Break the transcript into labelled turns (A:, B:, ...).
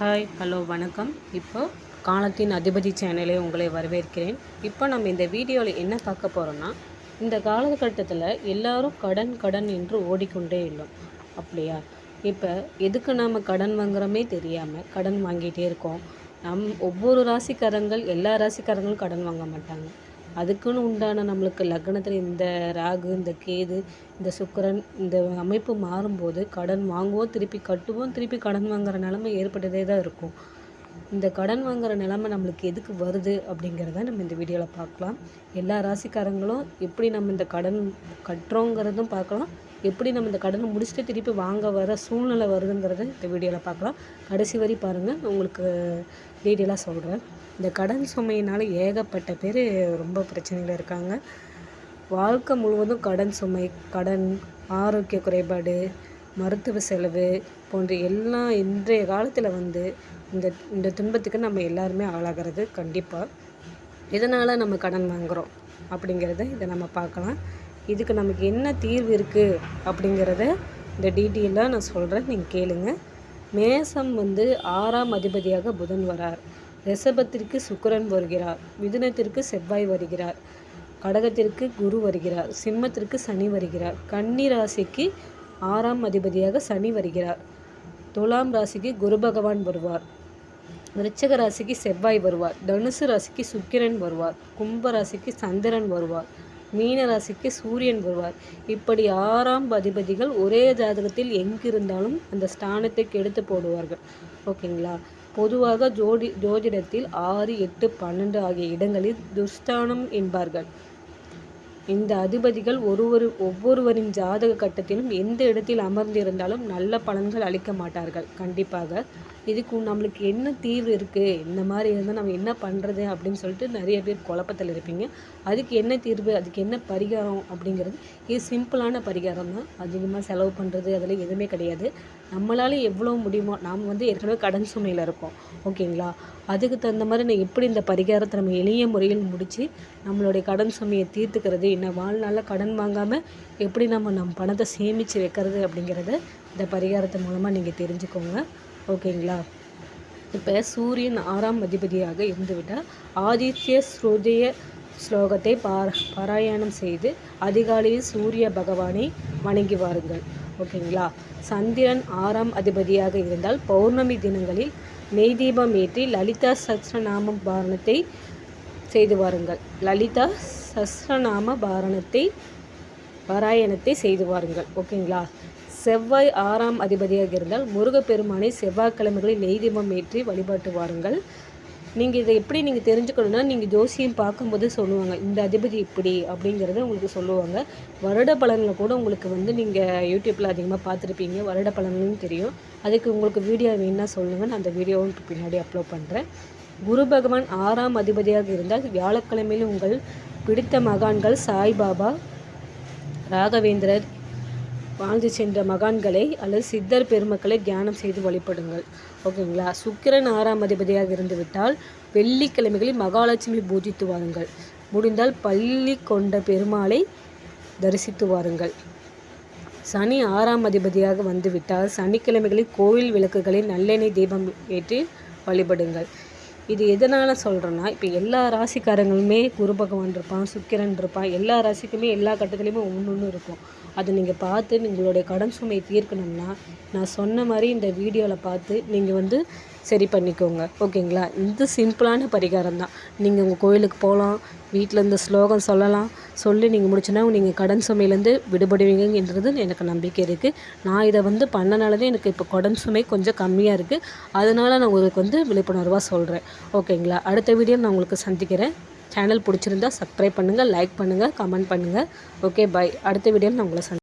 A: Hi hello வணக்கம். இப்போ காலத்தின் அதிபதி சேனலே உங்களை வரவேற்கிறேன். இப்போ நம்ம இந்த வீடியோவில் என்ன பார்க்க போகிறோன்னா இந்த காலகட்டத்தில் எல்லோரும் கடன் கடன் என்று ஓடிக்கொண்டே இல்லோம் அப்படியா? இப்போ எதுக்கு நாம் கடன் வாங்குறோமே தெரியாமல் கடன் வாங்கிட்டே இருக்கோம். நம் ஒவ்வொரு ராசிக்காரங்கள் எல்லா ராசிக்காரங்களும் கடன் வாங்க மாட்டாங்க. அதுக்குன்னு உண்டான நம்மளுக்கு லக்னத்தில் இந்த ராகு இந்த கேது இந்த சுக்கரன் இந்த அமைப்பு மாறும்போது கடன் வாங்குவோம் திருப்பி கட்டுவோம் திருப்பி கடன் வாங்குற நிலமை ஏற்பட்டதே தான் இருக்கும். இந்த கடன் வாங்குற நிலமை நம்மளுக்கு எதுக்கு வருது அப்படிங்கிறத நம்ம இந்த வீடியோவில் பார்க்கலாம். எல்லா ராசிக்காரங்களும் எப்படி நம்ம இந்த கடன் கட்டுறோங்கிறதும் பார்க்கலாம். எப்படி நம்ம இந்த கடனை முடிச்சுட்டு திருப்பி வாங்க வர சூழ்நிலை வருதுங்கிறத இந்த வீடியோவில் பார்க்கலாம். கடைசி வரி பாருங்கள் உங்களுக்கு டீட்டெயிலாக சொல்கிறேன் இந்த கடன் சுமையினால் ஏகப்பட்ட பேர் ரொம்ப பிரச்சனையில் இருக்காங்க. வாழ்க்கை முழுவதும் கடன் சுமை கடன் ஆரோக்கிய குறைபாடு மருத்துவ செலவு போன்ற எல்லாம் இன்றைய காலத்தில் வந்து இந்த இந்த துன்பத்துக்கு நம்ம எல்லாருமே ஆளாகிறது கண்டிப்பாக இதனால் நம்ம கடன் வாங்குகிறோம் அப்படிங்கிறத இதை நம்ம பார்க்கலாம். இதுக்கு நமக்கு என்ன தீர்வு இருக்குது அப்படிங்கிறத இந்த டீட்டெயிலாக நான் சொல்கிறேன் நீங்கள் கேளுங்க. மேசம் வந்து ஆறாம் அதிபதியாக புதன் வரார். ரிஷபத்திற்கு சுக்கிரன் வருகிறார். மிதுனத்திற்கு செவ்வாய் வருகிறார். கடகத்திற்கு குரு வருகிறார். சிம்மத்திற்கு சனி வருகிறார். கன்னி ராசிக்கு ஆறாம் அதிபதியாக சனி வருகிறார். துலாம் ராசிக்கு குரு பகவான் வருவார். விருச்சக ராசிக்கு செவ்வாய் வருவார். தனுசு ராசிக்கு சுக்கிரன் வருவார். கும்ப ராசிக்கு சந்திரன் வருவார். மீன ராசிக்கு சூரியன் வருவார். இப்படி ஆறாம் அதிபதிகள் ஒரே ஜாதகத்தில் எங்கிருந்தாலும் அந்த ஸ்தானத்தை கெடுத்து போடுவார்கள். ஓகேங்களா? பொதுவாக ஜோடி ஜோதிடத்தில் ஆறு எட்டு பன்னெண்டு ஆகிய இடங்களில் துஷ்டானம் என்பார்கள். இந்த அதிபதிகள் ஒருவர் ஒவ்வொருவரின் ஜாதக கட்டத்திலும் எந்த இடத்தில் அமர்ந்திருந்தாலும் நல்ல பலன்கள் அளிக்க மாட்டார்கள். கண்டிப்பாக இதுக்கு நம்மளுக்கு என்ன தீர்வு இருக்குது இந்த மாதிரி இருந்தால் நம்ம என்ன பண்ணுறது அப்படின்னு சொல்லிட்டு நிறைய பேர் குழப்பத்தில் இருப்பீங்க. அதுக்கு என்ன தீர்வு? அதுக்கு என்ன பரிகாரம் அப்படிங்கிறது இது சிம்பிளான பரிகாரம் தான். அதிகமாக செலவு பண்ணுறது அதெல்லாம் எதுவுமே கிடையாது. நம்மளால் எவ்வளோ முடியுமோ நாம் வந்து ஏற்கனவே கடன் சுமையில் இருக்கோம். ஓகேங்களா? அதுக்கு தகுந்த மாதிரி நான் எப்படி இந்த பரிகாரத்தை நம்ம எளிய முறையில் முடித்து நம்மளுடைய கடன் சுமையை தீர்த்துக்கிறது என்ன வாழ்நாளில் கடன் வாங்காமல் எப்படி நம்ம நம்ம பணத்தை சேமித்து வைக்கிறது அப்படிங்கிறத இந்த பரிகாரத்தை மூலமாக நீங்கள் தெரிஞ்சுக்கோங்க. ஓகேங்களா? இப்போ சூரியன் ஆறாம் அதிபதியாக இருந்துவிட்டால் ஆதித்ய ஸ்ருதய ஸ்லோகத்தை பார பாராயணம் செய்து அதிகாலையில் சூரிய பகவானை வணங்கி வாருங்கள். ஓகேங்களா? சந்திரன் ஆறாம் அதிபதியாக இருந்தால் பௌர்ணமி தினங்களில் நெய் தீபம் ஏற்றி லலிதா சஸ்ரநாம பாரணத்தை செய்து வாருங்கள். லலிதா சஸ்ரநாம பாரணத்தை பாராயணத்தை செய்து வாருங்கள். ஓகேங்களா? செவ்வாய் ஆறாம் அதிபதியாக இருந்தால் முருகப்பெருமானை செவ்வாய்க்கிழமைகளில் நெய் தீபம் ஏற்றி வழிபாட்டு வாருங்கள். நீங்கள் இதை எப்படி நீங்கள் தெரிஞ்சுக்கணுன்னா நீங்கள் ஜோசியம் பார்க்கும்போது சொல்லுவாங்க இந்த அதிபதி இப்படி அப்படிங்கிறத உங்களுக்கு சொல்லுவாங்க. வருட பலனில் கூட உங்களுக்கு வந்து நீங்கள் யூடியூப்பில் அதிகமாக பார்த்துருப்பீங்க. வருட பலன்களும் தெரியும். அதுக்கு உங்களுக்கு வீடியோ வேணும்னா சொல்லுங்கள் நான் அந்த வீடியோவும் பின்னாடி அப்லோட் பண்ணுறேன் குரு பகவான் ஆறாம் அதிபதியாக இருந்தால் வியாழக்கிழமையில் உங்கள் பிடித்த மகான்கள் சாய்பாபா ராகவேந்திரர் வாழ்ந்து சென்ற மகான்களை அல்லது சித்தர் பெருமக்களை தியானம் செய்து வழிபடுங்கள். ஓகேங்களா? சுக்கிரன் ஆறாம் அதிபதியாக இருந்துவிட்டால் வெள்ளிக்கிழமைகளில் மகாலட்சுமி பூஜித்து வாருங்கள். முடிந்தால் பள்ளி கொண்ட பெருமாளை தரிசித்து வாருங்கள். சனி ஆறாம் அதிபதியாக வந்துவிட்டால் சனிக்கிழமைகளில் கோவில் விளக்குகளில் நல்லெண்ணெய் தீபம் ஏற்றி வழிபடுங்கள். இது எதனால் சொல்கிறேன்னா இப்போ எல்லா ராசிக்காரங்களுமே குரு பகவான் இருப்பான் சுக்கிரன் இருப்பான். எல்லா ராசிக்குமே எல்லா கட்டத்துலேயுமே ஒன்று ஒன்று இருக்கும். அதை நீங்கள் பார்த்து உங்களுடைய கடன் சுமையை தீர்க்கணும்னா நான் சொன்ன மாதிரி இந்த வீடியோவில் பார்த்து நீங்கள் வந்து சரி பண்ணிக்கோங்க. ஓகேங்களா? இது சிம்பிளான பரிகாரம் தான். நீங்கள் உங்கள் கோயிலுக்கு போகலாம் வீட்டில் இந்த ஸ்லோகம் சொல்லலாம். சொல்லி நீங்கள் முடிச்சுன்னா நீங்கள் கடன் சுமையிலேருந்து விடுபடுவீங்கன்றது எனக்கு நம்பிக்கை இருக்குது நான் இதை வந்து பண்ணனால தான் எனக்கு இப்போ கடன் சுமை கொஞ்சம் கம்மியாக இருக்குது அதனால் நான் உங்களுக்கு வந்து விழிப்புணர்வாக சொல்கிறேன் ஓகேங்களா? அடுத்த வீடியோ நான் உங்களுக்கு சந்திக்கிறேன். சேனல் பிடிச்சிருந்தா சப்ஸ்கிரைப் பண்ணுங்கள் லைக் பண்ணுங்கள் கமெண்ட் பண்ணுங்கள் ஓகே பாய் அடுத்த வீடியோவில் நான் உங்களை சந்தி